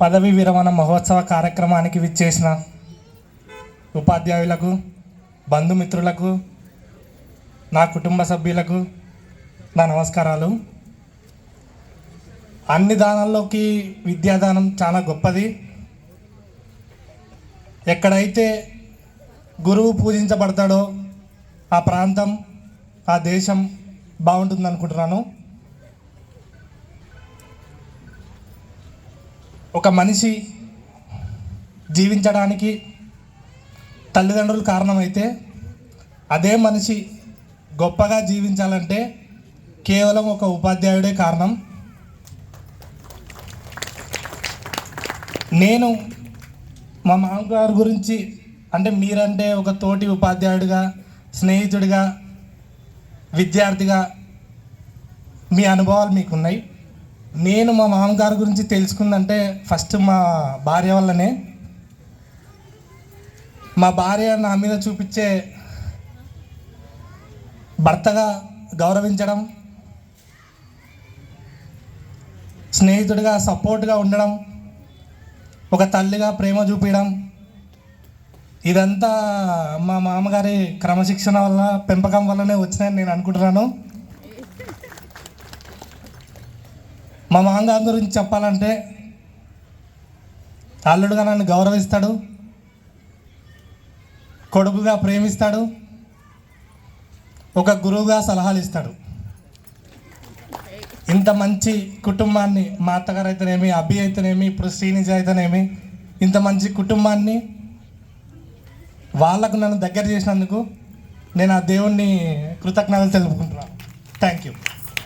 పదవి విరమణ మహోత్సవ కార్యక్రమానికి విచ్చేసిన ఉపాధ్యాయులకు బంధుమిత్రులకు నా కుటుంబ సభ్యులకు నా నమస్కారాలు. అన్ని దానాల్లోకి విద్యాదానం చాలా గొప్పది. ఎక్కడైతే గురువు పూజించబడతాడో ఆ ప్రాంతం ఆ దేశం బాగుంటుంది అనుకుంటున్నాను ఒక మనిషి జీవించడానికి తల్లిదండ్రులు కారణమైతే అదే మనిషి గొప్పగా జీవించాలంటే కేవలం ఒక ఉపాధ్యాయుడే కారణం. నేను మా మామగారి గురించి అంటే మీరంటే ఒక తోటి ఉపాధ్యాయుడిగా స్నేహితుడిగా విద్యార్థిగా మీ అనుభవాలు మీకున్నాయి. నేను మా మామగారి గురించి తెలుసుకుందంటే ఫస్ట్ మా భార్య వల్లనే. మా భార్య నా మీద చూపించే భర్తగా గౌరవించడం స్నేహితుడిగా సపోర్ట్గా ఉండడం ఒక తల్లిగా ప్రేమ చూపించడం ఇదంతా మా మామగారి క్రమశిక్షణ వల్ల పెంపకం వల్లనే వచ్చినాయని నేను అనుకుంటున్నాను. మా మామగారి గురించి చెప్పాలంటే అల్లుడుగా నన్ను గౌరవిస్తాడు కొడుకుగా ప్రేమిస్తాడు ఒక గురువుగా సలహాలు ఇస్తాడు ఇంత మంచి కుటుంబాన్ని మా అత్తగారు అయితేనేమి అభి అయితేనేమి ఇప్పుడు శ్రీనిజ అయితేనేమి ఇంత మంచి కుటుంబాన్ని వాళ్ళకు నన్ను దగ్గర చేసినందుకు నేను ఆ దేవుణ్ణి కృతజ్ఞతలు తెలుపుకుంటున్నాను. Thank you